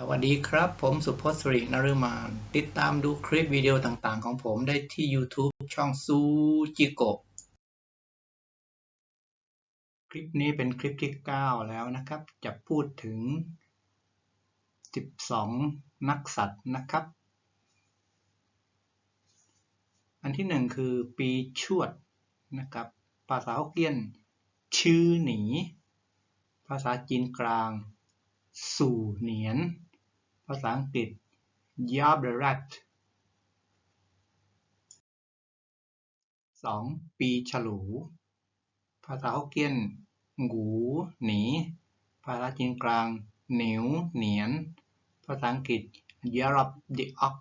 สวัสดีครับ ผมสุพจน์สิรินฤมาน ติดตามดูคลิปวิดีโอต่างๆ ของผมได้ที่ YouTube ช่องซูจิโกะคลิปนี้เป็นคลิปที่ 9 แล้วนะครับ จะพูดถึง 12 นักสัตว์นะครับ อันที่หนึ่งคือปีชวดนะครับ ภาษาฮกเกี้ยน ชื่อหนี ภาษาจีนกลาง สู่เหนียน ภาษาอังกฤษ y a b the rat สองปีฉลู ภาษาฮกเกี้ยน หูหนี ภาษาจีนกลางหนิวเหนียน ภาษาอังกฤษ y a r up the ox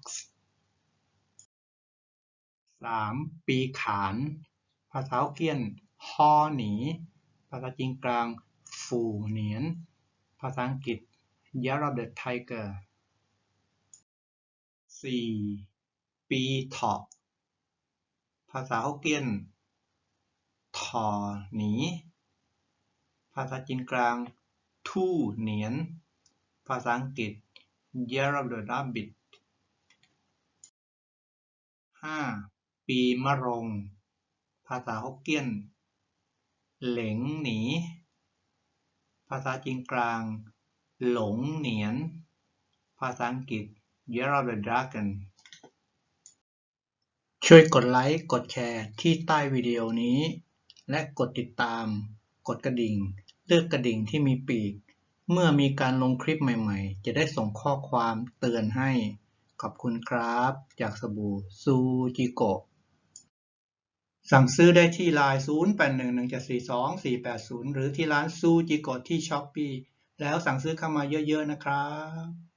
สามปีขาน ภาษาฮกเกี้ยน ฮอหนี ภาษาจีนกลาง ฝูเหนียน ภาษาอังกฤษ Year of the Tiger สี่ปีเถาะภาษาฮกเกี้ยนถอหนี ภาษาจีนกลาง ทู่เหนียน ภาษาอังกฤษ Year of the Rabbit ห้าปีมะรง ภาษาฮกเกี้ยน เหลงหนี ภาษาจีนกลาง หลงเหนียน ภาษาอังกฤษ Year of the Dragon ช่วยกดไลค์ กดแชร์ที่ใต้วิดีโอนี้ และกดติดตาม กดกระดิ่ง เลือกกระดิ่งที่มีปีก เมื่อมีการลงคลิปใหม่ๆ จะได้ส่งข้อความเตือนให้ ขอบคุณครับ จากสบู่ซูจิโกะสั่งซื้อได้ที่ไลน์ 0811742480 หรือที่ร้านซูจิโกะที่ช้อปปี้แล้วสั่งซื้อเข้ามาเยอะๆนะครับ